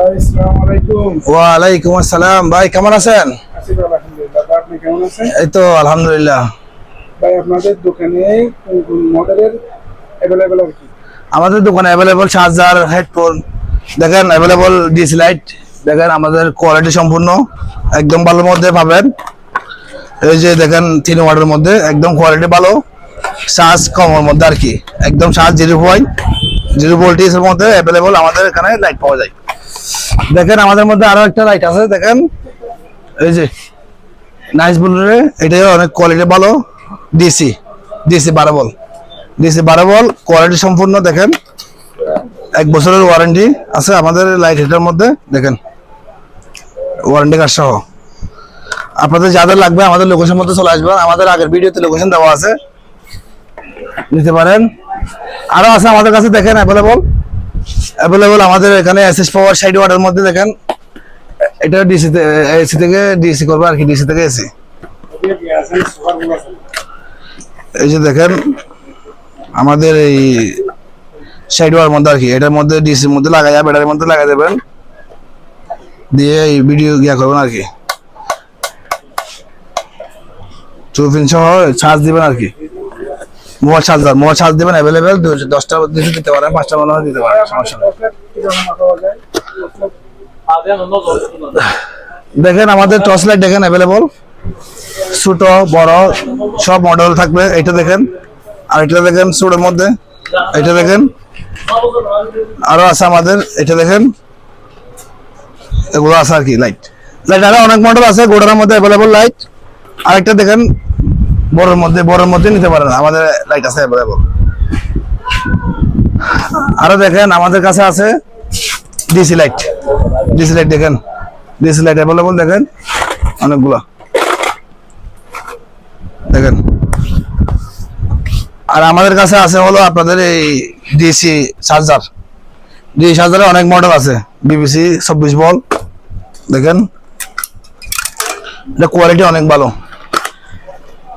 আসসালামু আলাইকুম। ওয়ালাইকুম আসসালাম। ভাই কেমন আছেন? এই তো আলহামদুলিল্লাহ। ভাই আপনাদের দোকানে কোন কোন মডেলের অ্যাভেলেবেল আর কি? আমাদের দোকানে অ্যাভেলেবল চার্জার হেডফোন দেখেন অ্যাভেলেবল ডিসি লাইট দেখেন আমাদের কোয়ালিটি সম্পূর্ণ একদম ভালোর মধ্যে পাবেন। এই যে দেখেন তিন ওয়ার্ডের মধ্যে একদম কোয়ালিটি ভালো চার্জ কমের মধ্যে আর কি। একদম চার্জ জিরো পয়েন্ট জিরো ভোল্টেজের মধ্যে অ্যাভেলেবল আমাদের এখানে লাইট পাওয়া যায়। দেখেন, আমাদের মধ্যে আরও একটা লাইট আছে, দেখেন। এই যে নাইস বুলের এটাও অনেক কোয়ালিটি ভালো ডিসি ডিসি বারো বল ডিসি বারো বল কোয়ালিটি সম্পূর্ণ, দেখেন। এক বছরের ওয়ারেন্টি আছে আমাদের লাইট হিটার মধ্যে, দেখেন। ওয়ারেন্টি কার্ড সহ। আপনাদের যাদের লাগবে, আমাদের লোকেশন মধ্যে চলে আসবেন। আমাদের আগের ভিডিওতে লোকেশন দেওয়া আছে। নিতে পারেন। আরও আছে আমাদের কাছে, দেখেন অ্যাভেলেবল অ্যাভেলেবল আমাদের এখানে এসএস পাওয়ার সাইড ওয়ার্ডের মধ্যে দেখেন। এটা ডিসি এসি থেকে ডিসি করবে আর কি ডিসি থেকে এসি এই যে দেখেন, আমাদের এই সাইড ওয়ার মধ্যে আর কি, এটার মধ্যে ডিসির মধ্যে লাগাই যাবে ব্যাটারির মধ্যে লাগাই দেবেন। দিয়ে এই ভিডিও গিয়া করবেন আর কি। চৌফিন সহ চার্জ দিবেন আর কি। মোবাইল চার্জার মোবাইল চার্জ দিবেন অ্যাভেলেবেল দশটা দিতে দিতে পারেন, পাঁচটা মনে হয় দিতে পারেন, সমস্যা দেখেন আমাদের টর্চ লাইট দেখেন অ্যাভেলেবল ছোট, বড়, সব মডেল থাকবে এটা দেখেন, আর এটা দেখেন ছোটোর মধ্যে, এটা দেখেন, আরও আছে আমাদের, এটা দেখেন, এগুলো আছে আর কি লাইট লাইট আরও অনেক মডেল আছে গোডার মধ্যে অ্যাভেলেবল লাইট আরেকটা দেখেন বড়ের মধ্যে বড়ের মধ্যে নিতে পারেন আমাদের লাইট আছে অ্যাভেলেবল আরও দেখেন, আমাদের কাছে আছে ডিসি লাইট ডিসি লাইট দেখেন। ডিসি লাইট অ্যাভেলেবল দেখেন। অনেকগুলো। দেখেন। আর আমাদের কাছে আছে হলো আপনাদের এই ডিসি চার্জার ডিসি চার্জারে অনেক মডেল আছে। বিবিসি চব্বিশ বল। দেখেন। এটা কোয়ালিটি অনেক ভালো।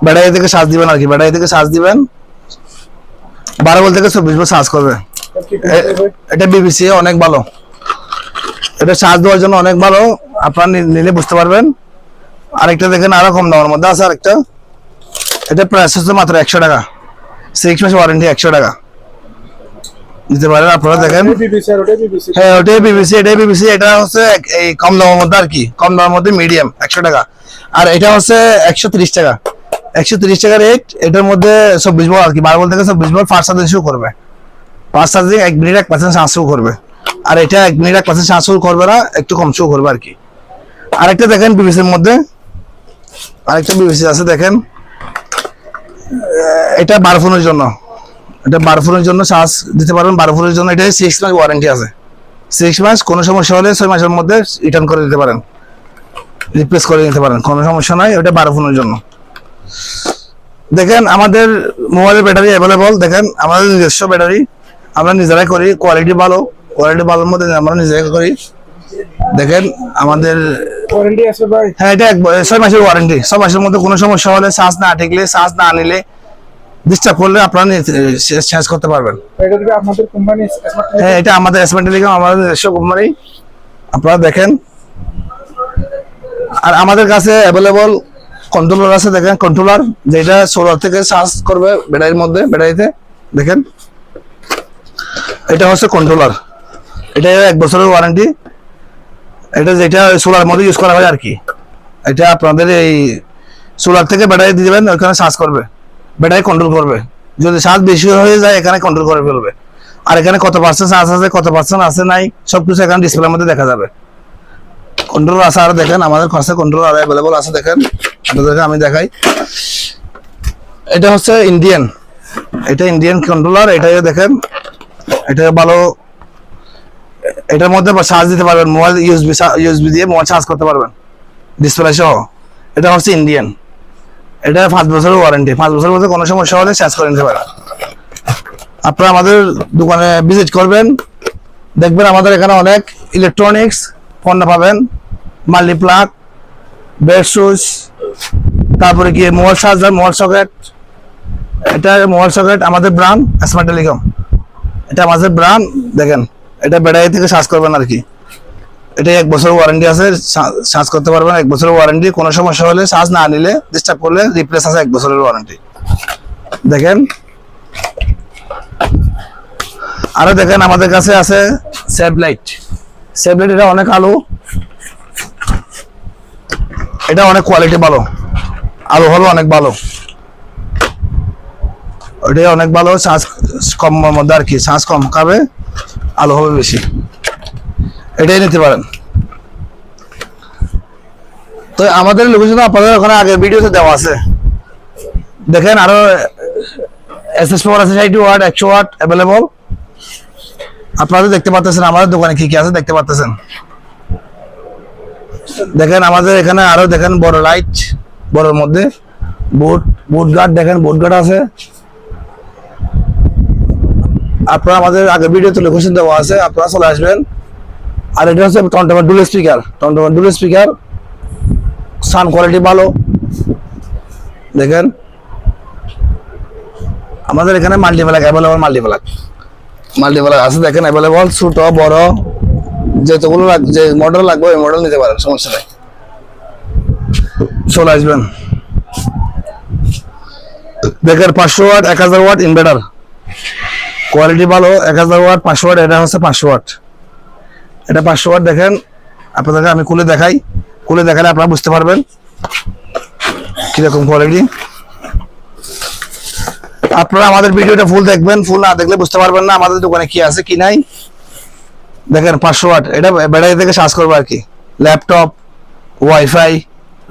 ব্যাটারি থেকে চার্জ দিবেন আর কি ব্যাটারি থেকে চার্জ দিবেন। বারো বল থেকে চব্বিশ বল চার্জ করবে। এটা বিবিসি অনেক ভালো। এটা চার্জ দেওয়ার জন্য অনেক ভালো আপনারা নিলে বুঝতে পারবেন। আরেকটা দেখেন আরও কম দামের মধ্যে আছে আরেকটা। এটা প্রাইস হচ্ছে মাত্র একশো টাকা। সিক্স মাস ওয়ারেন্টি একশো টাকা। নিতে পারেন আপনারা দেখেন। আর হ্যাঁ ওটাই বিবিসি এটাই বিবিসি এটা হচ্ছে এই কম দামের মধ্যে আর কি। কম দামের মধ্যে মিডিয়াম একশো টাকা। আর এটা হচ্ছে একশো তিরিশ টাকা। একশো তিরিশ টাকা রেট এটার মধ্যে চব্বিশ বল আর কি বারো বল থেকে চব্বিশ বল ফার্স্ট চার্জিং শুরু করবে। ফার্স্ট চার্জিং এক মিনিট এক পার্সেন্ট চার্জ শুরু করবে। আর এটা এক মিনিট এক পার্সেন্ট চার্জ শুরু করবে না, একটু কম শুরু করবে আর কি। আরেকটা দেখেন বিবিসির মধ্যে। আরেকটা বিবিসি আছে, দেখেন। এটা বারো ফোনের জন্য। এটা বারো ফোনের জন্য চার্জ দিতে পারবেন। বারো জন্য এটা সিক্স মাস ওয়ারেন্টি আছে। সিক্স মাস কোনো সমস্যা হলে ছয় মাসের মধ্যে রিটার্ন করে দিতে পারেন। রিপ্লেস করে নিতে পারেন, কোনো সমস্যা নাই। ওটা বারো জন্য। দেখেন আমাদের মোবাইলের ব্যাটারি অ্যাভেলেবল দেখেন আমাদের নিজস্ব ব্যাটারি আমরা নিজেরাই করি কোয়ালিটি ভালো কোয়ালিটি ভালোর মধ্যে আমরা নিজেরাই করি। দেখেন আমাদের ওয়ারেন্টি আছে ভাই। হ্যাঁ এটা এক ছয় মাসের ওয়ারেন্টি ছয় মাসের মধ্যে কোনো সমস্যা হলে চার্জ না ঠেকলে চার্জ না নিলে ডিস্টার্ব করলে আপনারা চেঞ্জ করতে পারবেন। এটা থেকে কোম্পানি হ্যাঁ এটা আমাদের টেলিকম আমাদের নিজস্ব কোম্পানি আপনারা দেখেন। আর আমাদের কাছে অ্যাভেলেবল কন্ট্রোলার আছে, দেখেন কন্ট্রোলার যেটা সোলার থেকে চার্জ করবে ব্যাটারির মধ্যে, ব্যাটারিতে, দেখেন। এটা হচ্ছে কন্ট্রোলার এটা এক বছরের ওয়ারেন্টি এটা যেটা সোলার মধ্যে ইউজ করা হয় আর কি। এটা আপনাদের এই সোলার থেকে ব্যাটারি দিয়ে দেবেন ওখানে চার্জ করবে। ব্যাটারি কন্ট্রোল করবে। যদি চার্জ বেশি হয়ে যায়, এখানে কন্ট্রোল করে ফেলবে। আর এখানে কত পার্সেন্ট চার্জ আছে, কত পার্সেন্ট আছে, নাই, সবকিছু এখানে ডিসপ্লের মধ্যে দেখা যাবে। কন্ট্রোল আছে, আর দেখেন, আমাদের কাছে কন্ট্রোল আর অ্যাভেলেবল আছে, দেখেন। আপনাদেরকে আমি দেখাই। এটা হচ্ছে ইন্ডিয়ান এটা ইন্ডিয়ান কন্ট্রোলার এটাই দেখেন। এটা ভালো, এটার মধ্যে চার্জ দিতে পারবেন মোবাইল ইউএসবি ইউএসবি দিয়ে মোবাইল চার্জ করতে পারবেন। ডিসপ্লে সহ। এটা হচ্ছে ইন্ডিয়ান এটা পাঁচ বছরের ওয়ারেন্টি পাঁচ বছরের মধ্যে কোনো সমস্যা হলে চার্জ করে নিতে পারেন। আপনারা আমাদের দোকানে ভিজিট করবেন। দেখবেন আমাদের এখানে অনেক ইলেকট্রনিক্স পণ্য পাবেন। মাল্টি প্লাগ বেড সুইচ তারপরে কি মোবাইল চার্জার মোবাইল সকেট এটা মোবাইল সকেট আমাদের ব্র্যান্ড স্মার্ট টেলিকম এটা আমাদের ব্র্যান্ড দেখেন, এটা ব্যাটারি থেকে চার্জ করবেন আর কি। এটা এক বছরের ওয়ারেন্টি আছে চার্জ করতে পারবেন, এক বছরের ওয়ারেন্টি কোনো সমস্যা হলে চার্জ না নিলে ডিস্টার্ব করলে রিপ্লেস আছে এক বছরের ওয়ারেন্টি দেখেন। আরও দেখেন, আমাদের কাছে আছে সেভ লাইট সেভ লাইট এটা অনেক আলো। এটা অনেক কোয়ালিটি ভালো। আলো হলো অনেক ভালো। ওটা অনেক ভালো চার্জ কম মধ্যে আর কি চার্জ কম খাবে, আলো হবে বেশি। এটাই নিতে পারেন। তো আমাদের লোকেশন আপনাদের ওখানে আগের ভিডিওতে দেওয়া আছে। দেখেন আরও এস এস পাওয়ার আছে ষাট ওয়াট একশো ওয়াট অ্যাভেলেবল আপনারা দেখতে পাচ্ছেন আমাদের দোকানে কি কি আছে, দেখতে পাচ্ছেন দেখেন আমাদের এখানে আরও দেখেন বড় লাইট বড়র মধ্যে। বোট বোট গার্ড দেখেন, বোট গার্ড আছে। আপনারা আমাদের আগের ভিডিওতে লোকেশন দেওয়া আছে, আপনারা চলে আসবেন। আর এটা হচ্ছে টনটমের ডুল স্পিকার টনটমের ডুল স্পিকার সাউন্ড কোয়ালিটি ভালো। দেখেন। আমাদের এখানে মাল্টিপ্লাক অ্যাভেলেবল মাল্টিপ্লাক মাল্টিপ্লাক আছে, দেখেন অ্যাভেলেবল ছোট, বড়। যেতগুলো যে মডেল লাগবে, ওই মডেল নিতে পারেন, সমস্যা নেই। চলে আসবেন। দেখেন পাঁচশো ওয়াট, এক হাজার ওয়াট ইনভার্টার কোয়ালিটি ভালো, এক হাজার ওয়াট, পাঁচশো ওয়াট, এটা হচ্ছে পাঁচশো ওয়াট। এটা পাঁচশো ওয়াট দেখেন, আপনাদেরকে আমি খুলে দেখাই। খুলে দেখালে আপনারা বুঝতে পারবেন কীরকম কোয়ালিটি আপনারা আমাদের ভিডিওটা ফুল দেখবেন ফুল না দেখলে বুঝতে পারবেন না আমাদের দোকানে কি আছে, কি নাই। দেখেন পাঁচশো ওয়াট, এটা ব্যাটারি থেকে চার্জ করব আর কি। ল্যাপটপ ওয়াইফাই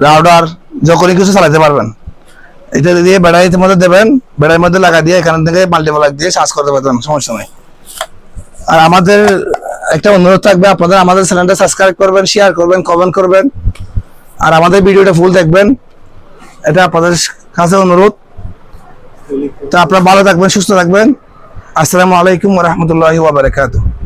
রাউটার যখনই কিছু চালাতে পারবেন। এটা দিয়ে ব্যাটারির মধ্যে দেবেন, ব্যাটারির মধ্যে লাগা দিয়ে এখান থেকে মাল্টিপ্লাগ দিয়ে চার্জ করতে পারবেন সমস্যা নেই। আর আমাদের একটা অনুরোধ থাকবে, আপনাদের আমাদের চ্যানেলটা সাবস্ক্রাইব করবেন শেয়ার করবেন কমেন্ট করবেন, আর আমাদের ভিডিওটা ফুল দেখবেন। এটা আপনাদের কাছে অনুরোধ। তো আপনারা ভালো থাকবেন, সুস্থ থাকবেন। আসসালামু আলাইকুম রহমতুল্লাহি ওয়া বারাকাতুহু।